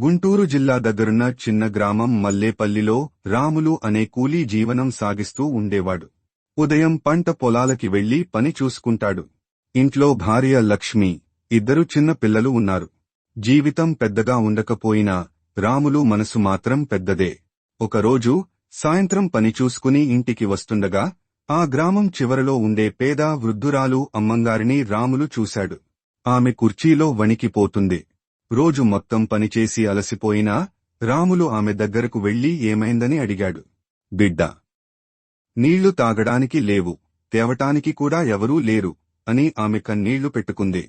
గుంటూరు జిల్లా దగ్గరున్న చిన్న గ్రామం మల్లేపల్లిలో రాములు అనే కూలీ జీవనం సాగిస్తూ ఉండేవాడు. ఉదయం పంట పొలాలకి వెళ్ళి పని చూసుకుంటాడు. ఇంట్లో భార్య లక్ష్మి ఇద్దరు చిన్న పిల్లలు ఉన్నారు. జీవితం పెద్దగా ఉండకపోయినా రాములు మనసు మాత్రం పెద్దదే. ఒకరోజు సాయంత్రం పని చూసుకుని ఇంటికి వస్తుండగా ఆ గ్రామం చివరలో ఉండే పేద వృద్ధురాలు అమ్మంగారిని రాములు చూశాడు. ఆమె కుర్చీలో వణికిపోతుంది. రోజు మొత్తం పనిచేసి అలసిపోయినా రాములు ఆమె దగ్గరకు వెళ్ళి ఏమైందని అడిగాడు. బిడ్డ! నీళ్ళు తాగడానికి లేవు తేవటానికి కూడా ఎవరూ లేరు అని ఆమె కన్నీళ్ళు పెట్టుకుంది.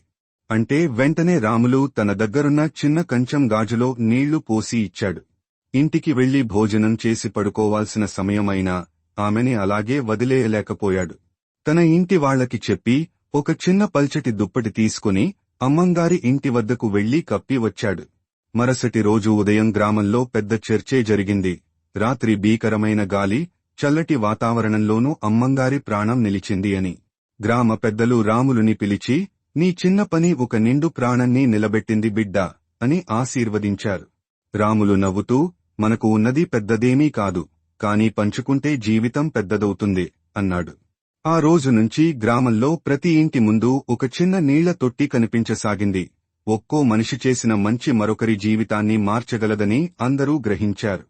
అంటే వెంటనే రాములు తన దగ్గరున్న చిన్న కంచం గాజులో నీళ్ళు పోసి ఇచ్చాడు. ఇంటికి వెళ్ళి భోజనం చేసి పడుకోవాల్సిన సమయమైనా ఆమెని అలాగే వదిలేయలేకపోయాడు. తన ఇంటి వాళ్ళకి చెప్పి ఒక చిన్న పల్చటి దుప్పటి తీసుకుని అమ్మంగారి ఇంటి వద్దకు వెళ్ళి కప్పి వచ్చాడు. మరుసటి రోజు ఉదయం గ్రామంలో పెద్ద చర్చే జరిగింది. రాత్రి భీకరమైన గాలి చల్లటి వాతావరణంలోనూ అమ్మంగారి ప్రాణం నిలిచింది అని. గ్రామ పెద్దలు రాములుని పిలిచి నీ చిన్న పని ఒక నిండు ప్రాణాన్ని నిలబెట్టింది బిడ్డా అని ఆశీర్వదించారు. రాములు నవ్వుతూ మనకు ఉన్నది పెద్దదేమీ కాదు కాని పంచుకుంటే జీవితం పెద్దదవుతుంది అన్నాడు. ఆ రోజు నుంచి గ్రామంలో ప్రతి ఇంటి ముందు ఒక చిన్న నీళ్ళ తొట్టి కనిపించసాగింది. ఒక్కో మనిషి చేసిన మంచి మరొకరి జీవితాన్ని మార్చగలదని అందరూ గ్రహించారు.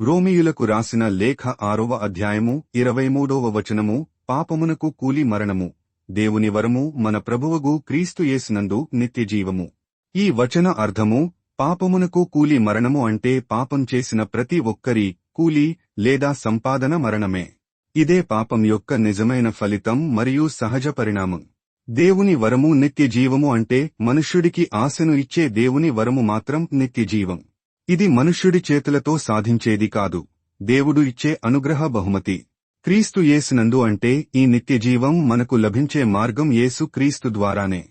రోమియులకు రాసిన లేఖ ఆరవ అధ్యాయము ఇరవై మూడవ వచనము పాపమునకు కూలి మరణము. దేవుని వరము మన ప్రభువగు క్రీస్తు యేసునందు నిత్యజీవము. ఈ వచన అర్థము పాపమునకు కూలి మరణము అంటే పాపం చేసిన ప్రతి ఒక్కరి కూలి లేదా సంపాదన మరణమే. ఇదే పాపం యొక్క నిజమైన ఫలితం మరియు సహజ పరిణామం. దేవుని వరము నిత్య జీవము అంటే మనుష్యుడికి ఆశను ఇచ్చే దేవుని వరము మాత్రం నిత్య జీవం. ఇది మనుష్యుడి చేతులతో సాధించేది కాదు. దేవుడు ఇచ్చే అనుగ్రహ బహుమతి. క్రీస్తు యేసునందు అంటే ఈ నిత్యజీవం మనకు లభించే మార్గం యేసు క్రీస్తు ద్వారానే.